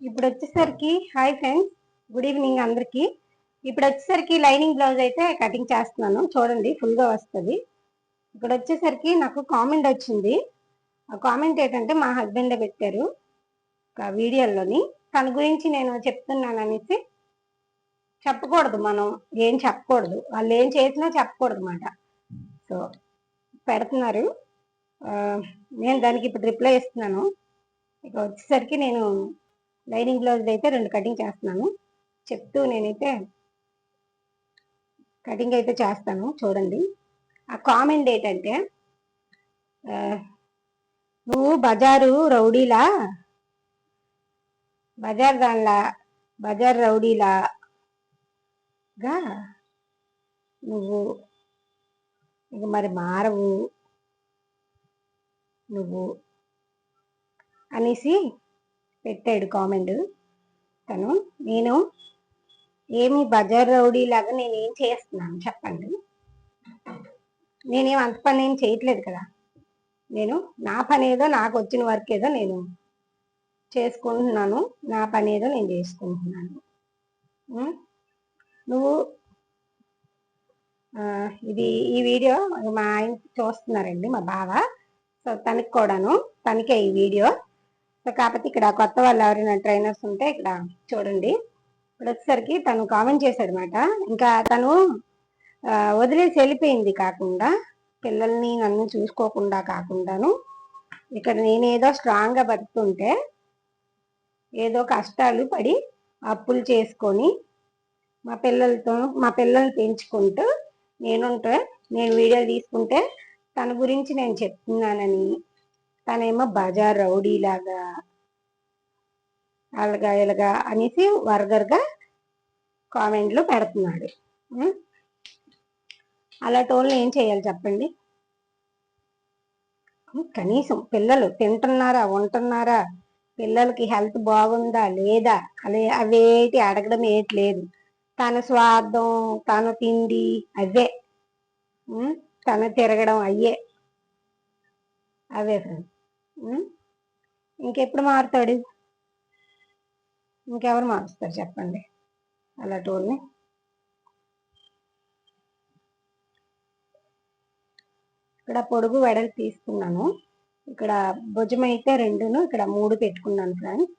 ఇప్పుడు వచ్చేసరికి hi friends good evening అందరికి. ఇప్పుడు వచ్చేసరికి లైనింగ్ బ్లౌజ్ అయితే కటింగ్ చేస్తున్నాను. చూడండి ఫుల్గా వస్తుంది. ఇక్కడ వచ్చేసరికి నాకు కామెంట్ వచ్చింది. ఆ కామెంట్ ఏంటంటే మా హస్బెండ్ పెట్టారు ఒక వీడియోలోని. తన గురించి నేను చెప్తున్నాను అనేసి చెప్పకూడదు మనం. ఏం చెప్పకూడదు. వాళ్ళు ఏం చేసినా చెప్పకూడదు అన్నమాట. సో పెడుతున్నారు. నేను దానికి ఇప్పుడు రిప్లై ఇస్తున్నాను. ఇక వచ్చేసరికి నేను లైనింగ్ బ్లౌజ్ అయితే రెండు కటింగ్ చేస్తున్నాను. చెప్తూ నేనైతే కటింగ్ అయితే చేస్తాను చూడండి. ఆ కామెంట్ ఏంటంటే అంటే నువ్వు బజారు రౌడీలా? బజార్ దానిలా? బజార్ రౌడీలాగా? నువ్వు ఇక మరి మారవు. నువ్వు అనేసి పెట్టాడు కామెంట్. తను నేను ఏమి బజార్ రౌడీ లాగా నేను ఏం చేస్తున్నాను చెప్పండి. నేనేం అంత పని ఏం చేయట్లేదు కదా. నేను నా పని ఏదో నాకు వచ్చిన వర్క్ ఏదో నేను చేసుకుంటున్నాను. నా పని ఏదో నేను చేసుకుంటున్నాను. నువ్వు ఇది ఈ వీడియో మా ఆయన చూస్తున్నారండి మా బావ. సో తనకి కూడాను తనకే ఈ వీడియో. కాకపోతే ఇక్కడ కొత్త వాళ్ళు ఎవరైనా ట్రైనర్స్ ఉంటే ఇక్కడ చూడండి. ఇప్పుడు వచ్చేసరికి తను కామెంట్ చేశాడనమాట ఇంకా తను వదిలేసి వెళ్ళిపోయింది కాకుండా పిల్లల్ని నన్ను చూసుకోకుండా కాకుండాను ఇక్కడ నేనేదో స్ట్రాంగ్గా బతుకుతుంటే ఏదో కష్టాలు పడి అప్పులు చేసుకొని మా పిల్లలతో మా పిల్లల్ని పెంచుకుంటూ నేనుంటే నేను వీడియోలు తీసుకుంటే తన గురించి నేను చెప్తున్నానని తనేమో బజార్ రౌడీలాగా అలాగా ఇలాగా అనేసి వరదర్గా కామెంట్లు పెడుతున్నాడు. అలాంటి వాళ్ళు ఏం చేయాలి చెప్పండి? కనీసం పిల్లలు తింటున్నారా ఉంటున్నారా? పిల్లలకి హెల్త్ బాగుందా లేదా? అలే అవేటి అడగడం ఏట్లేదు తన స్వార్థం తన తిండి అవే. తను తన తిరగడం అయ్యే. అవే ఫ్రెండ్స్ ఇంకెప్పుడు మారుతాడు? ఇంకెవరు మారుస్తారు చెప్పండి. అలాంటి వాళ్ళని ఇక్కడ పొడుగు వెడలు తీసుకున్నాను. ఇక్కడ భుజం అయితే రెండును ఇక్కడ మూడు పెట్టుకున్నాను ఫ్రెండ్స్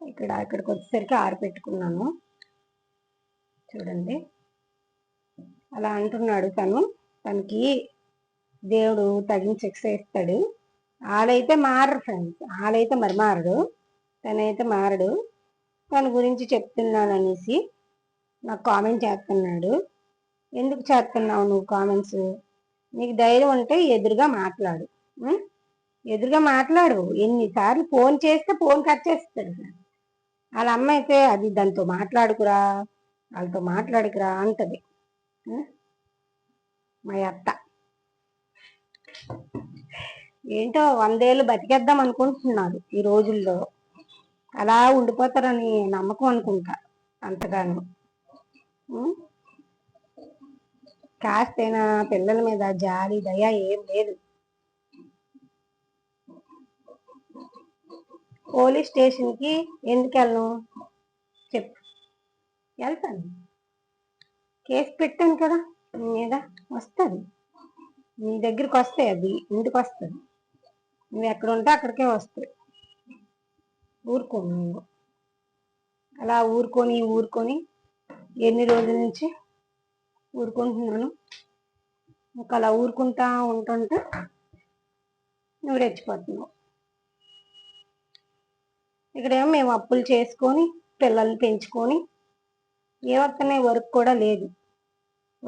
ఇక్కడ ఇక్కడికి వచ్చేసరికి ఆరు పెట్టుకున్నాను. చూడండి. అలా అంటున్నాడు తను. తనకి దేవుడు తగిన శిక్ష ఇస్తాడు. వాళ్ళైతే మారడు ఫ్రెండ్స్. వాళ్ళైతే మరి మారడు. తనైతే మారడు. తన గురించి చెప్తున్నాను అనేసి నాకు కామెంట్ చేస్తున్నాడు. ఎందుకు చేస్తున్నావు నువ్వు కామెంట్స్? నీకు ధైర్యం ఉంటే ఎదురుగా మాట్లాడు. ఎదురుగా మాట్లాడు. ఎన్నిసార్లు ఫోన్ చేస్తే ఫోన్ కట్ చేస్తాడు. వాళ్ళ అమ్మ అయితే అది దాంతో మాట్లాడుకురా వాళ్ళతో మాట్లాడుకురా అంటది. మా అత్త. ఏంటో వందేళ్ళు బతికేద్దాం అనుకుంటున్నారు ఈ రోజుల్లో. అలా ఉండిపోతారని నమ్మకం అనుకుంటా అంతగాను. ఉం? కాస్తేనా పిల్లల మీద జాలి దయ ఏం లేదు. పోలీస్ స్టేషన్కి ఎందుకు వెళ్ళను? చెప్పు. వెళ్తాను. కేసు పెట్టాను కదా మీద వస్తుంది నీ దగ్గరికి వస్తాయి అది ఇంటికి వస్తుంది నువ్వు ఎక్కడ ఉంటే అక్కడికే వస్తాయి ఊరుకో నువ్వు. అలా ఊరుకొని ఊరుకొని ఎన్ని రోజుల నుంచి ఊరుకుంటున్నాను? ఇంకా అలా ఊరుకుంటా ఉంటుంటే నువ్వు రెచ్చిపోతున్నావు. ఇక్కడేమో మేము అప్పులు చేసుకొని పిల్లల్ని పెంచుకొని ఏ వస్తున్నాయి వర్క్ కూడా లేదు.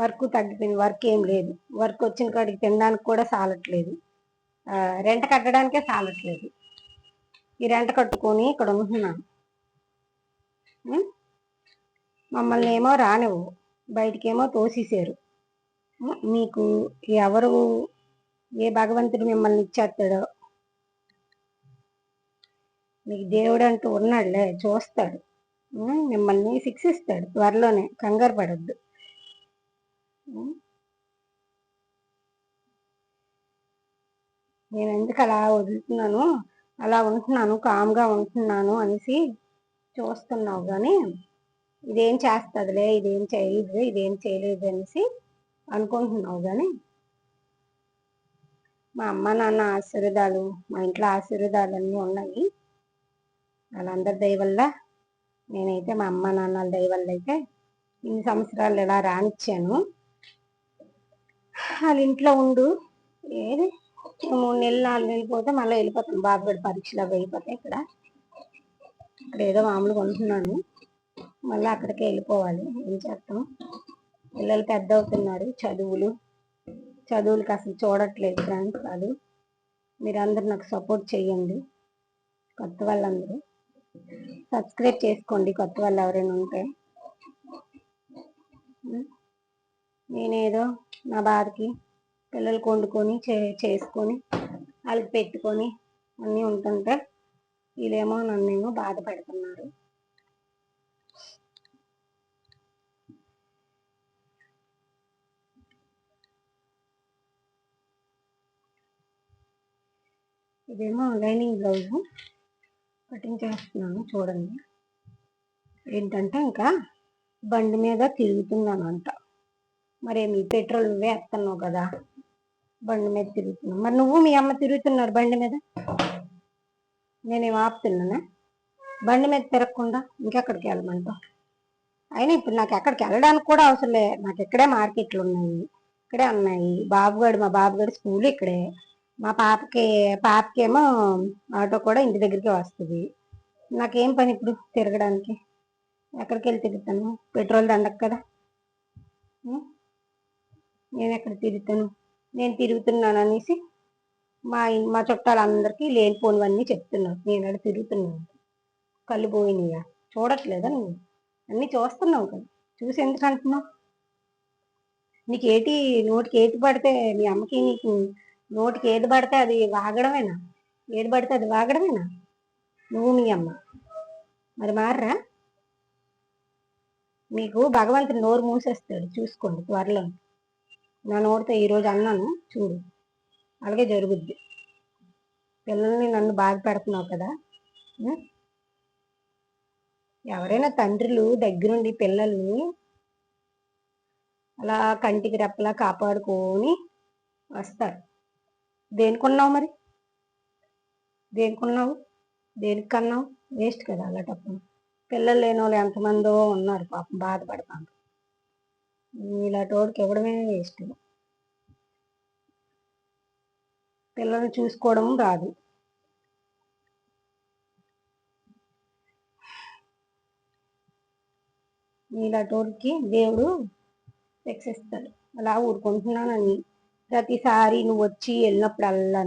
వర్క్ తగ్గిపోయింది వర్క్ ఏం లేదు. వర్క్ వచ్చిన కాడికి తినడానికి కూడా సాలట్లేదు. రెంట్ కట్టడానికే సాలట్లేదు. ఈ రెంట్ కట్టుకొని ఇక్కడ ఉంటున్నాను. మమ్మల్ని ఏమో రానివ్వు. బయటికేమో తోసేసారు మీకు ఎవరు ఏ భగవంతుడు మిమ్మల్ని ఇచ్చేస్తాడో? మీకు దేవుడు అంటూ ఉన్నాడులే చూస్తాడు. మిమ్మల్ని శిక్షిస్తాడు. త్వరలోనే కంగారు పడద్దు. నేను ఎందుకు అలా వదులుతున్నాను? అలా ఉంటున్నాను కామ్గా ఉంటున్నాను అనేసి చూస్తున్నావు కానీ ఇదేం చేస్తుందిలే ఇదేం చేయలేదు ఇదేం చేయలేదు అనేసి అనుకుంటున్నావు కానీ మా అమ్మ నాన్న ఆశీర్వాదాలు మా ఇంట్లో ఆశీర్వాదాలు అన్నీ ఉన్నాయి. వాళ్ళందరి దయ వల్ల నేనైతే మా అమ్మ నాన్నల దయ వల్ల అయితే ఇన్ని సంవత్సరాలు ఇలా రానిచ్చాను. వాళ్ళ ఇంట్లో ఉండు. ఏది? మూడు నెలలు నాలుగు నెలలు పోతే మళ్ళీ వెళ్ళిపోతాను బాబుగడి పరీక్షలు అవి వెళ్ళిపోతాయి ఇక్కడ. ఇక్కడ ఏదో మామూలు కొంటున్నాను మళ్ళీ అక్కడికి వెళ్ళిపోవాలి. ఏం చేస్తాం? పిల్లలు పెద్ద అవుతున్నారు. చదువులు. చదువులకి అసలు చూడట్లేదు ఫ్రెండ్స్ కాదు మీరందరూ నాకు సపోర్ట్ చేయండి. కొత్త వాళ్ళందరూ. సబ్స్క్రైబ్ చేసుకోండి కొత్త వాళ్ళు ఎవరైనా ఉంటే. నేనేదో నా బాధకి పిల్లలు వండుకొని చే చేసుకొని వాళ్ళకి పెట్టుకొని అన్నీ ఉంటుంటే వీళ్ళేమో నన్నేమో బాధ పెడుతున్నారు ఇదేమో లైనింగ్ బ్లౌజ్ కటింగ్ చేస్తున్నాను చూడండి. ఏంటంటే ఇంకా బండి మీద తిరుగుతున్నాను అంట మరి మీ పెట్రోల్ నువ్వే వేస్తున్నావు కదా. బండి మీద తిరుగుతున్నావు. మరి నువ్వు మీ అమ్మ తిరుగుతున్నారు బండి మీద? నేనేమి ఆపుతున్నానా? బండి మీద తిరగకుండా ఇంకెక్కడికి వెళ్ళమంటావు? అయినా ఇప్పుడు నాకు ఎక్కడికి వెళ్ళడానికి కూడా అవసరం లే. నాకు ఇక్కడే మార్కెట్లు ఉన్నాయి. ఇక్కడే ఉన్నాయి. బాబుగాడు మా బాబుగాడు స్కూల్ ఇక్కడే. మా పాపకి పాపకేమో ఆటో కూడా ఇంటి దగ్గరికి వస్తుంది. నాకేం పని ఇప్పుడు తిరగడానికి? ఎక్కడికి వెళ్ళి తిరుగుతాను? పెట్రోల్ దండకు కదా. నేను ఎక్కడ తిరుగుతాను? నేను తిరుగుతున్నాను అనేసి మా మా చుట్టాలందరికీ లేనిపోనివన్నీ చెప్తున్నావు నేను అక్కడ తిరుగుతున్నాను. కళ్ళు పోయినాయా? చూడట్లేదా నువ్వు? అన్నీ చూస్తున్నావు కదా. చూసి ఎందుకు అంటున్నావు? నీకు ఏటి నోటికి ఏటి పడితే మీ అమ్మకి నీకు నోటికి ఏది పడితే అది వాగడమేనా? ఏది పడితే అది వాగడమేనా? నువ్వు మీ అమ్మ. మరి మారరా? మీకు భగవంతుని నోరు మూసేస్తాడు. చూసుకోండి త్వరలో నా నోటితో ఈరోజు అన్నాను చూడు. అలాగే జరుగుద్ది. పిల్లల్ని నన్ను బాధ పెడుతున్నావు కదా ఎవరైనా తండ్రులు దగ్గరుండి పిల్లల్ని అలా కంటికి రెప్పలా కాపాడుకొని వస్తారు. దేనికొన్నావు మరి? దేనికున్నావు? దేనికి కన్నావు వేస్ట్ కదా అలాంటప్పుడు. పిల్లలు లేని వాళ్ళు ఎంతమందో ఉన్నారు పాపం బాధపడతాను ఇలా తోడుకి ఇవ్వడమే వేస్ట్ పిల్లల్ని చూసుకోవడం రాదు. ఇలా తోడుకి దేవుడు శిక్షిస్తాడు. అలా ఊరుకుంటున్నానని. ప్రతిసారి నువ్వు వచ్చి వెళ్ళినప్పుడల్లా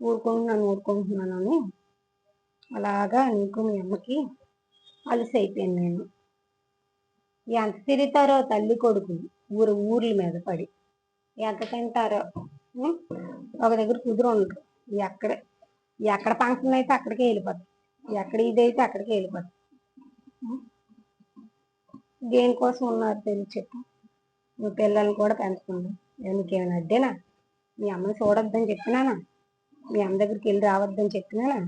ఊరుకుంటున్నాను ఊరుకుంటున్నానని అలాగా నీకు మీ అమ్మకి అలసి అయిపోయాను నేను. ఎంత తిరుగుతారో తల్లి కొడుకు ఊరు ఊర్ల మీద పడి. ఎంత తింటారో ఒక దగ్గర కుదురు ఉండరు ఎక్కడ ఎక్కడ ఫంక్షన్ అయితే అక్కడికే వెళ్ళిపోతారు ఎక్కడ ఇదైతే అక్కడికే వెళ్ళిపోతారు దేనికోసం ఉన్నారు తెలిసి చెప్పు. నువ్వు పిల్లల్ని కూడా పెంచుకున్నావు నీకేమైనా అడ్డేనా మీ అమ్మని చూడొద్దని చెప్పినానా? మీ అమ్మ దగ్గరికి వెళ్ళి రావద్దని చెప్పినానా?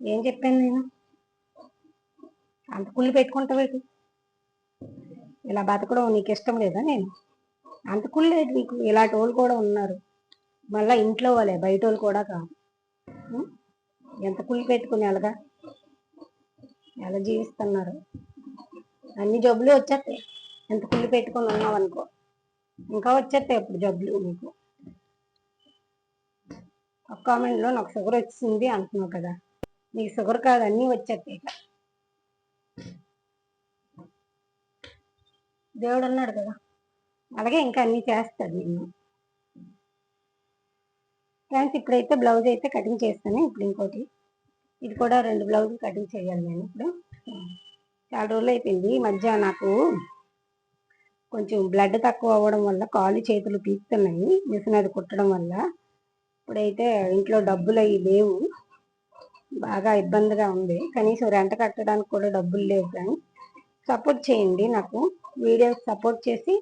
ఏం చెప్పాను నేను? అంత కుళ్ళు పెట్టుకుంటావేటి ఇలా బతకడం నీకు ఇష్టం లేదా నేను? అంత లేదు నీకు ఇలాంటి వాళ్ళు కూడా ఉన్నారు. మళ్ళీ ఇంట్లో వాళ్ళే బయట వాళ్ళు కూడా కాదు. ఎంత కుళ్ళు పెట్టుకుని ఎలాగా? ఎలా జీవిస్తున్నారు? అన్ని జబ్బులు వచ్చేస్తాయి. ఎంత కుళ్ళు పెట్టుకుని ఉన్నావు అనుకో. ఇంకా వచ్చేస్తాయి ఇప్పుడు జబ్బులు నీకు. ఒక కామెంట్లో నాకు షుగర్ వచ్చింది అంటున్నావు కదా. నీకు షుగర్ కాదు అన్నీ వచ్చేస్తాయి దేవుడు అన్నాడు కదా. అలాగే ఇంకా అన్ని చేస్తాడు నేను ఫ్రెండ్స్ ఇప్పుడైతే బ్లౌజ్ అయితే కటింగ్ చేస్తాను ఇప్పుడు ఇంకోటి. ఇది కూడా రెండు బ్లౌజులు కటింగ్ చేయాలి నేను ఇప్పుడు. చాలా రోజులు అయిపోయింది. ఈ మధ్య నాకు కొంచెం బ్లడ్ తక్కువ అవ్వడం వల్ల కాలు చేతులు పీకుతున్నాయి. మిషన్ అది కుట్టడం వల్ల ఇప్పుడైతే ఇంట్లో డబ్బులు అవి లేవు. బాగా ఇబ్బందిగా ఉంది. కనీసం రెంట కట్టడానికి కూడా డబ్బులు లేవు కానీ సపోర్ట్ చేయండి నాకు. వీడియోస్ సపోర్ట్ చేసి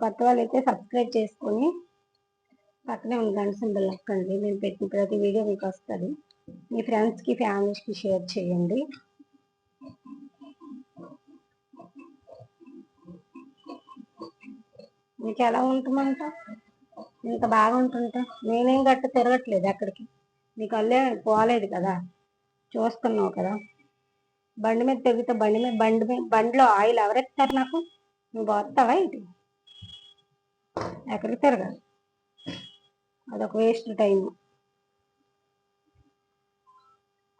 కొత్త వాళ్ళు అయితే సబ్స్క్రైబ్ చేసుకొని పక్కనే ఉన్న గంట సింబల్ నొక్కండి. నేను పెట్టిన ప్రతి వీడియో మీకు వస్తుంది. మీ ఫ్రెండ్స్కి ఫ్యామిలీస్కి షేర్ చేయండి. మీకు ఎలా ఉంటుందంట? ఇంత బాగా ఉంటుంటే నేనేం గట్ట తిరగట్లేదు అక్కడికి. మీకు అల్లే పోలేదు కదా. చూస్తున్నావు కదా. బండి మీద తిరుగుతా బండి మీద బండి మీద బండిలో ఆయిల్ ఎవరెత్తారు నాకు? నువ్వు వస్తావా ఇది ఎక్కడికి తిరగాలి అదొక వేస్ట్ టైం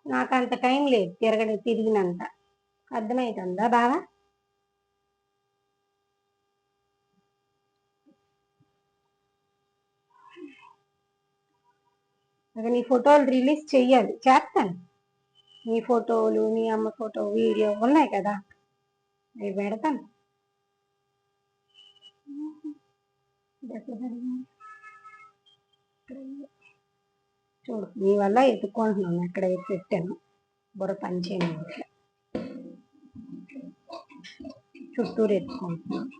నాకు అంత టైం లేదు తిరగడం తిరిగినంత. అర్థమవుతుందా బాగా నీ ఫోటోలు రిలీజ్ చెయ్యాలి. చేస్తాను. నీ ఫోటోలు నీ అమ్మ ఫోటో వీడియో ఉన్నాయి కదా? అవి పెడతాను. చూడు నీ వల్ల ఎత్తుకుంటున్నాను ఎక్కడ పెట్టాను. బుర్ర పనిచేయను చుట్టూరు ఎత్తుకుంటున్నాను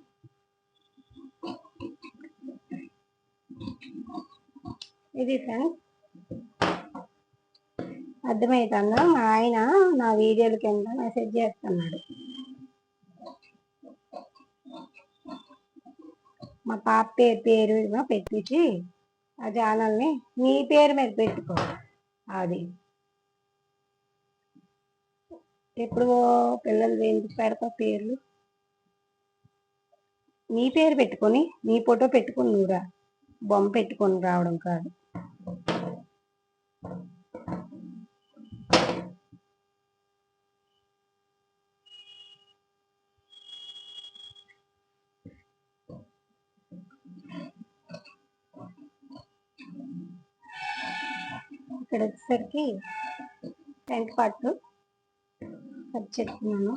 ఇది ఫ్రెండ్స్ అర్థమవుతుందా మా ఆయన నా వీడియోల కింద మెసేజ్ చేస్తున్నాడు. మా పాప పేరు పేరు పెట్టించి ఆ ఛానల్ని నీ పేరు మీద పెట్టుకో. అది. ఎప్పుడు పిల్లలు ఎందుకు పెడతా పేర్లు. నీ పేరు పెట్టుకొని నీ ఫోటో పెట్టుకుని నువ్వురా. బొమ్మ పెట్టుకొని రావడం కాదు. ఇక్కడ వచ్చేసరికి ఫ్రంట్ పార్ట్ కట్ చేస్తున్నాను.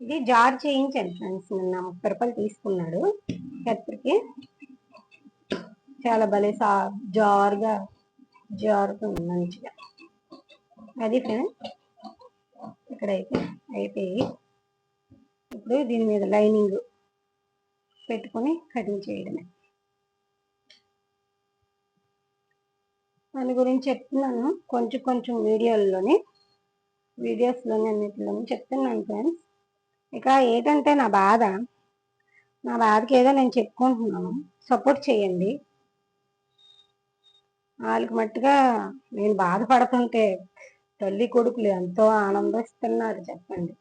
ఇది జార్ చేయించాను ఫ్రెండ్స్ నిన్న ముప్పై రూపాయలు తీసుకున్నాడు. కత్తికి చాలా భలే సా జారుగా జారుతుంది మంచిగా. అది ఫ్రెండ్స్ ఇక్కడైతే అయిపోయి ఇప్పుడు దీని మీద లైనింగ్ పెట్టుకొని కటింగ్ చేయడమే. దాని గురించి చెప్తున్నాను. కొంచెం కొంచెం వీడియోల్లోని వీడియోస్లోని అన్నిటిలోని చెప్తున్నాను ఫ్రెండ్స్. ఇక ఏంటంటే నా బాధ నా బాధకి ఏదో నేను చెప్పుకుంటున్నాను. సపోర్ట్ చేయండి. వాళ్ళకి మట్టుగా నేను బాధపడుతుంటే తల్లి కొడుకులు ఎంతో ఆనందిస్తున్నారు చెప్పండి.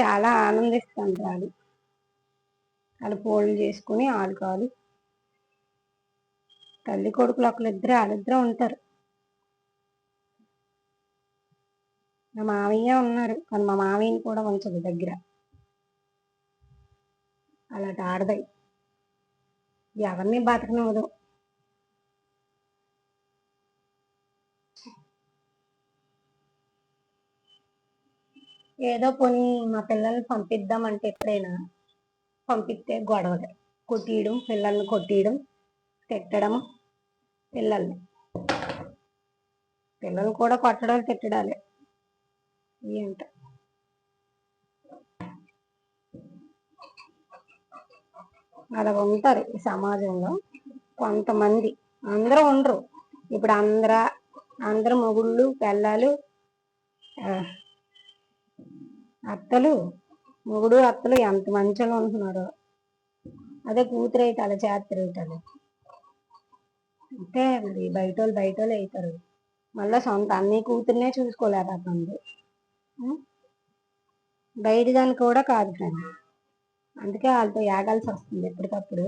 చాలా ఆనందిస్తుంది వాళ్ళు వాళ్ళు పోళ్ళు చేసుకుని ఆడుకోవాలి తల్లి కొడుకులు ఒకళ్ళిద్దరు వాళ్ళిద్దరు ఉంటారు. మా మామయ్య ఉన్నారు కానీ మా మామయ్యని కూడా ఉంచదు దగ్గర. అలాంటి ఆడదాయి. ఎవరిని బతకనివ్వదు. ఏదో పోనీ మా పిల్లల్ని పంపిద్దామంటే ఎప్పుడైనా పంపిస్తే గొడవలే. కొట్టియడం పిల్లల్ని కొట్టియడం తిట్టడం పిల్లల్ని. పిల్లలు కూడా కొట్టడం తిట్టడాలే. ఏంట? అలా ఉంటారు ఈ సమాజంలో కొంతమంది. అందరూ ఉండరు. ఇప్పుడు అందర అందరు మొగుళ్ళు పిల్లలు అత్తలు మొగుడు అత్తలు ఎంత మంచిగా ఉంటున్నారో అదే కూతురు అయితే అలా చేస్తారు అది అంటే మరి బయట వాళ్ళు బయట వాళ్ళు అవుతారు. మళ్ళీ సొంత అన్ని కూతుర్నే చూసుకోలేకపోతుంది. బయట దానికి కూడా కాదు ఫ్రెండ్. అందుకే వాళ్ళతో యాగాల్సి వస్తుంది ఎప్పటికప్పుడు.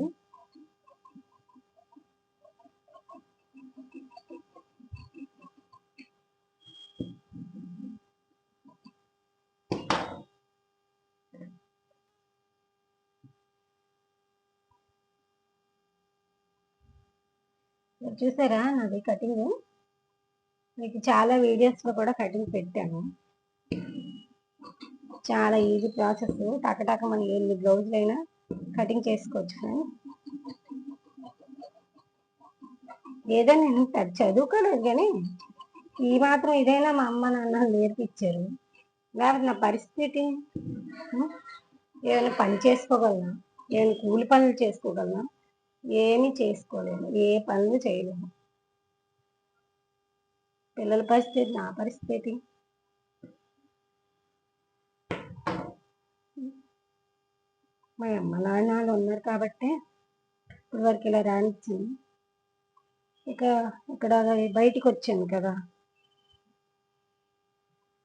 చూసారా నాది కటింగ్ మీకు చాలా వీడియోస్లో కూడా కటింగ్ పెట్టాను. చాలా ఈజీ ప్రాసెస్ టకటక మనం ఎన్ని బ్లౌజులైనా కటింగ్ చేసుకోవచ్చు ఏదో నేను చదువుకోలేదు కానీ ఈ మాత్రం ఇదైనా మా అమ్మ నాన్న నేర్పించారు. లేకపోతే నా పరిస్థితి? ఏమైనా పని చేసుకోగలనా? ఏమైనా కూలి పనులు చేసుకోగలనా? ఏమి చేసుకోలేము ఏ పనులు చేయలేము. పిల్లల పరిస్థితి నా పరిస్థితి. మా అమ్మ నాన్నలు ఉన్నారు కాబట్టే ఇప్పుడు వరకు ఇలా రానిచ్చింది ఇక ఇక్కడ బయటికి వచ్చాను కదా.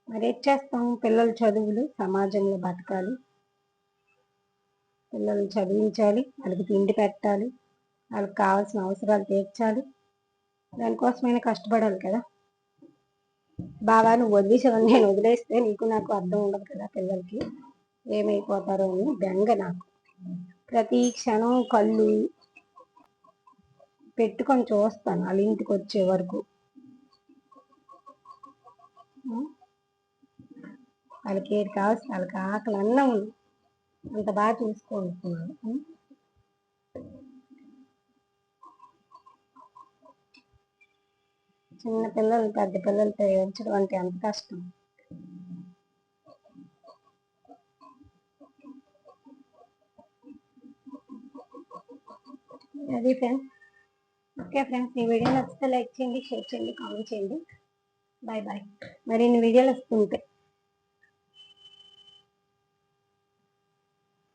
మరి ఏం చేస్తాం? పిల్లల చదువులు సమాజంలో బతకాలి. పిల్లల్ని చదివించాలి వాళ్ళకి తిండి పెట్టాలి. వాళ్ళకి కావాల్సిన అవసరాలు తీర్చాలి. దానికోసమైనా కష్టపడాలి కదా. బాగా నువ్వు వదిలేసావని నేను వదిలేస్తే నీకు నాకు అర్థం ఉండదు కదా పిల్లలకి. ఏమైపోతారో అని బెంగ నాకు. ప్రతి క్షణం కళ్ళు పెట్టుకొని చూస్తాను వాళ్ళ ఇంటికి వచ్చే వరకు. వాళ్ళకి ఏది కావాల్సిన వాళ్ళకి ఆకలి అన్నం అంత బాగా చూసుకుంటున్నాను చిన్న పిల్లలు పెద్ద పిల్లలతో ఏడ్చడం అంటే ఎంత కష్టం? అది ఫ్రెండ్స్ ఓకే ఫ్రెండ్స్ ఈ వీడియో నచ్చితే లైక్ చేయండి షేర్ చేయండి కామెంట్ చేయండి. బాయ్ బాయ్ మరిన్ని వీడియోలు వస్తుంటాయి